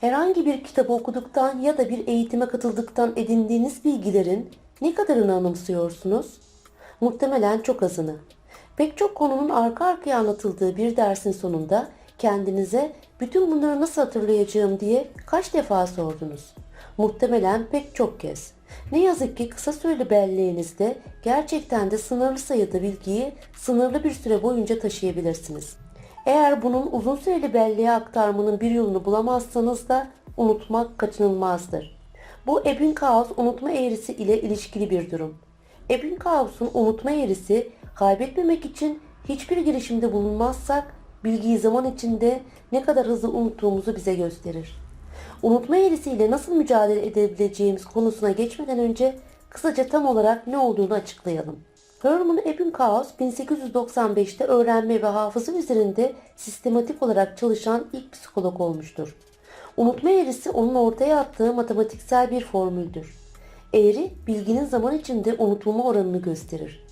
Herhangi bir kitabı okuduktan ya da bir eğitime katıldıktan edindiğiniz bilgilerin ne kadarını anımsıyorsunuz? Muhtemelen çok azını. Pek çok konunun arka arkaya anlatıldığı bir dersin sonunda kendinize bütün bunları nasıl hatırlayacağım diye kaç defa sordunuz? Muhtemelen pek çok kez. Ne yazık ki kısa süreli belleğinizde gerçekten de sınırlı sayıda bilgiyi sınırlı bir süre boyunca taşıyabilirsiniz. Eğer bunun uzun süreli belleğe aktarmanın bir yolunu bulamazsanız da unutmak kaçınılmazdır. Bu Ebbinghaus unutma eğrisi ile ilişkili bir durum. Ebbinghaus'un unutma eğrisi kaybetmemek için hiçbir girişimde bulunmazsak bilgiyi zaman içinde ne kadar hızlı unuttuğumuzu bize gösterir. Unutma eğrisiyle nasıl mücadele edebileceğimiz konusuna geçmeden önce kısaca tam olarak ne olduğunu açıklayalım. Hermann Ebbinghaus 1895'te öğrenme ve hafıza üzerinde sistematik olarak çalışan ilk psikolog olmuştur. Unutma eğrisi onun ortaya attığı matematiksel bir formüldür. Eğri, bilginin zaman içinde unutulma oranını gösterir.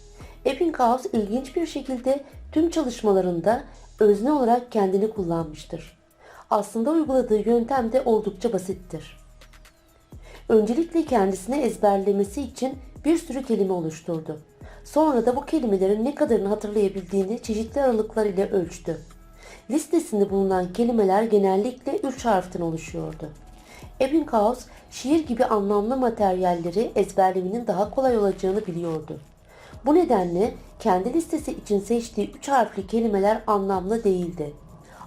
Ebbinghaus ilginç bir şekilde tüm çalışmalarında özne olarak kendini kullanmıştır. Aslında uyguladığı yöntem de oldukça basittir. Öncelikle kendisine ezberlemesi için bir sürü kelime oluşturdu. Sonra da bu kelimelerin ne kadarını hatırlayabildiğini çeşitli aralıklar ile ölçtü. Listesinde bulunan kelimeler genellikle üç harften oluşuyordu. Ebbinghaus şiir gibi anlamlı materyalleri ezberlemenin daha kolay olacağını biliyordu. Bu nedenle kendi listesi için seçtiği üç harfli kelimeler anlamlı değildi.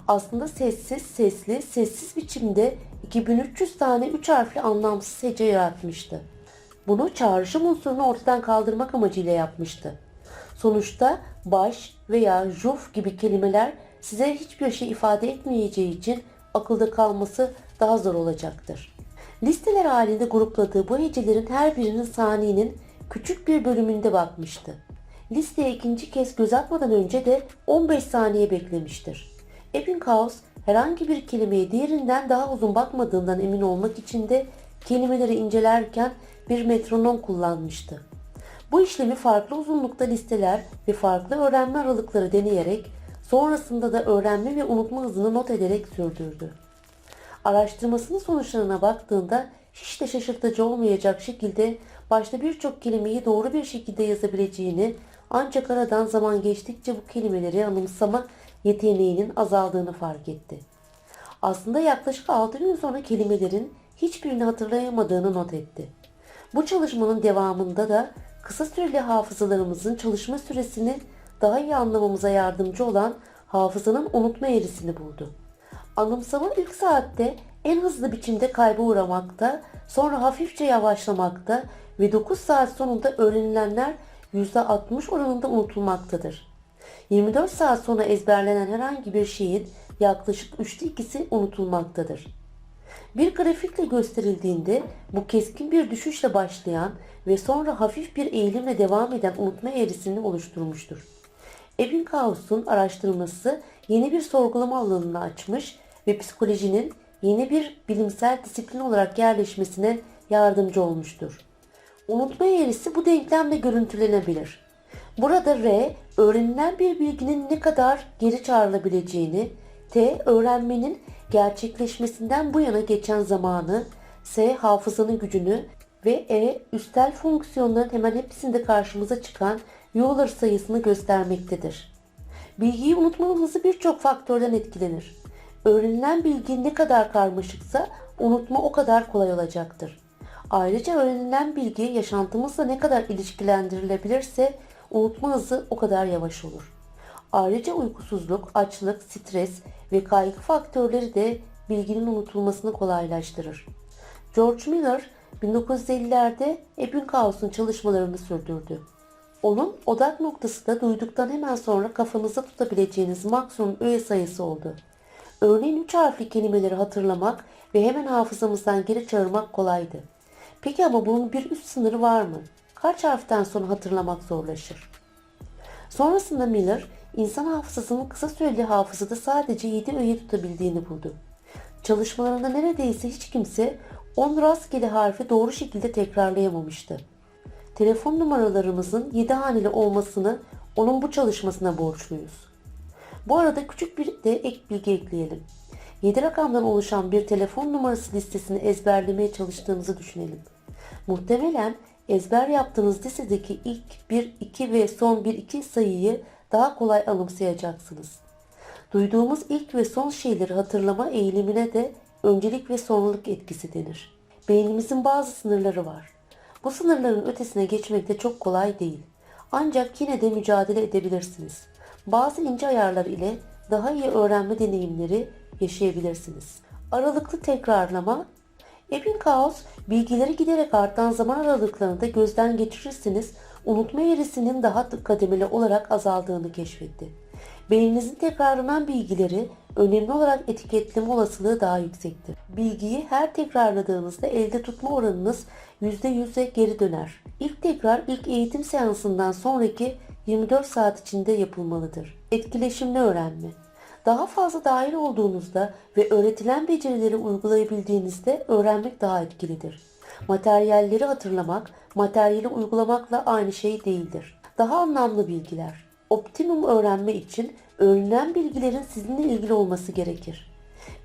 Aslında sessiz, sesli, sessiz biçimde 2300 tane üç harfli anlamsız hece yaratmıştı. Bunu çağrışım unsurunu ortadan kaldırmak amacıyla yapmıştı. Sonuçta baş veya juf gibi kelimeler size hiçbir şey ifade etmeyeceği için akılda kalması daha zor olacaktır. Listeler halinde grupladığı bu hecelerin her birinin saniyenin küçük bir bölümünde bakmıştı. Listeye ikinci kez göz atmadan önce de 15 saniye beklemiştir. Ebbinghaus herhangi bir kelimeye diğerinden daha uzun bakmadığından emin olmak için de kelimeleri incelerken bir metronom kullanmıştı. Bu işlemi farklı uzunlukta listeler ve farklı öğrenme aralıkları deneyerek sonrasında da öğrenme ve unutma hızını not ederek sürdürdü. Araştırmasının sonuçlarına baktığında hiç de şaşırtıcı olmayacak şekilde başta birçok kelimeyi doğru bir şekilde yazabileceğini ancak aradan zaman geçtikçe bu kelimeleri anımsama yeteneğinin azaldığını fark etti. Aslında yaklaşık 6 gün sonra kelimelerin hiçbirini hatırlayamadığını not etti. Bu çalışmanın devamında da kısa süreli hafızalarımızın çalışma süresini daha iyi anlamamıza yardımcı olan hafızanın unutma eğrisini buldu. Anımsama ilk saatte en hızlı biçimde kayba uğramakta, sonra hafifçe yavaşlamakta ve 9 saat sonunda öğrenilenler %60 oranında unutulmaktadır. 24 saat sonra ezberlenen herhangi bir şeyin yaklaşık üçte ikisi unutulmaktadır. Bir grafikle gösterildiğinde bu keskin bir düşüşle başlayan ve sonra hafif bir eğilimle devam eden unutma eğrisini oluşturmuştur. Ebbinghaus'un araştırması yeni bir sorgulama alanını açmış ve psikolojinin yeni bir bilimsel disiplin olarak yerleşmesine yardımcı olmuştur. Unutma eğrisi bu denklemle görüntülenebilir. Burada R, öğrenilen bir bilginin ne kadar geri çağrılabileceğini, T, öğrenmenin gerçekleşmesinden bu yana geçen zamanı, S, hafızanın gücünü ve E, üstel fonksiyonların hemen hepsinde karşımıza çıkan Euler sayısını göstermektedir. Bilgiyi unutmanın hızı birçok faktörden etkilenir. Öğrenilen bilgi ne kadar karmaşıksa unutma o kadar kolay olacaktır. Ayrıca öğrenilen bilgi yaşantımızla ne kadar ilişkilendirilebilirse unutma hızı o kadar yavaş olur. Ayrıca uykusuzluk, açlık, stres ve kaygı faktörleri de bilginin unutulmasını kolaylaştırır. George Miller 1950'lerde Ebbinghaus'un çalışmalarını sürdürdü. Onun odak noktası da duyduktan hemen sonra kafanızda tutabileceğiniz maksimum öğe sayısı oldu. Örneğin üç harfli kelimeleri hatırlamak ve hemen hafızamızdan geri çağırmak kolaydı. Peki ama bunun bir üst sınırı var mı? Kaç harften sonra hatırlamak zorlaşır? Sonrasında Miller, insan hafızasının kısa süreli hafızada sadece 7 öğe tutabildiğini buldu. Çalışmalarında neredeyse hiç kimse 10 rastgele harfi doğru şekilde tekrarlayamamıştı. Telefon numaralarımızın 7 haneli olmasını Onun bu çalışmasına borçluyuz. Bu arada küçük bir de ek bilgi ekleyelim. 7 rakamdan oluşan bir telefon numarası listesini ezberlemeye çalıştığınızı düşünelim. Muhtemelen ezber yaptığınız listedeki ilk 1, 2 ve son 1, 2 sayıyı daha kolay anımsayacaksınız. Duyduğumuz ilk ve son şeyleri hatırlama eğilimine de öncelik ve sonralık etkisi denir. Beynimizin bazı sınırları var. Bu sınırların ötesine geçmek de çok kolay değil. Ancak yine de mücadele edebilirsiniz. Bazı ince ayarlar ile daha iyi öğrenme deneyimleri yaşayabilirsiniz. Aralıklı tekrarlama Ebbinghaus bilgileri giderek artan zaman aralıklarında gözden geçirirseniz unutma eğrisinin daha kademeli olarak azaldığını keşfetti. Beyninizin tekrarlanan bilgileri önemli olarak etiketleme olasılığı daha yüksektir. Bilgiyi her tekrarladığınızda elde tutma oranınız %100'e geri döner. İlk tekrar ilk eğitim seansından sonraki 24 saat içinde yapılmalıdır. Etkileşimli öğrenme. Daha fazla dahil olduğunuzda ve öğretilen becerileri uygulayabildiğinizde öğrenmek daha etkilidir. Materyalleri hatırlamak, materyali uygulamakla aynı şey değildir. Daha anlamlı bilgiler. Optimum öğrenme için öğrenilen bilgilerin sizinle ilgili olması gerekir.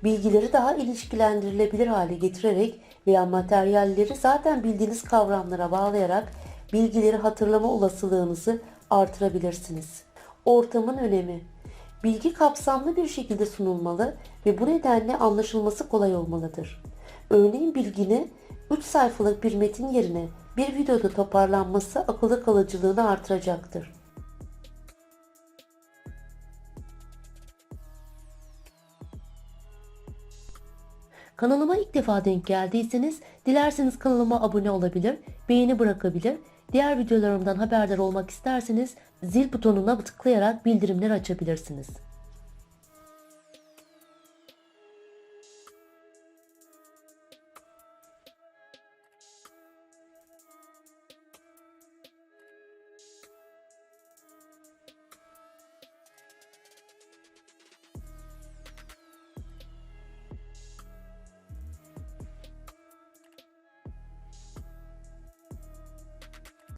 Bilgileri daha ilişkilendirilebilir hale getirerek veya materyalleri zaten bildiğiniz kavramlara bağlayarak bilgileri hatırlama olasılığınızı artırabilirsiniz. Ortamın önemi Bilgi kapsamlı bir şekilde sunulmalı ve bu nedenle anlaşılması kolay olmalıdır. Örneğin bilginin 3 sayfalık bir metin yerine bir videoda toparlanması akılda kalıcılığını artıracaktır. Kanalıma ilk defa denk geldiyseniz dilerseniz kanalıma abone olabilir, beğeni bırakabilir, diğer videolarımdan haberdar olmak isterseniz zil butonuna tıklayarak bildirimleri açabilirsiniz.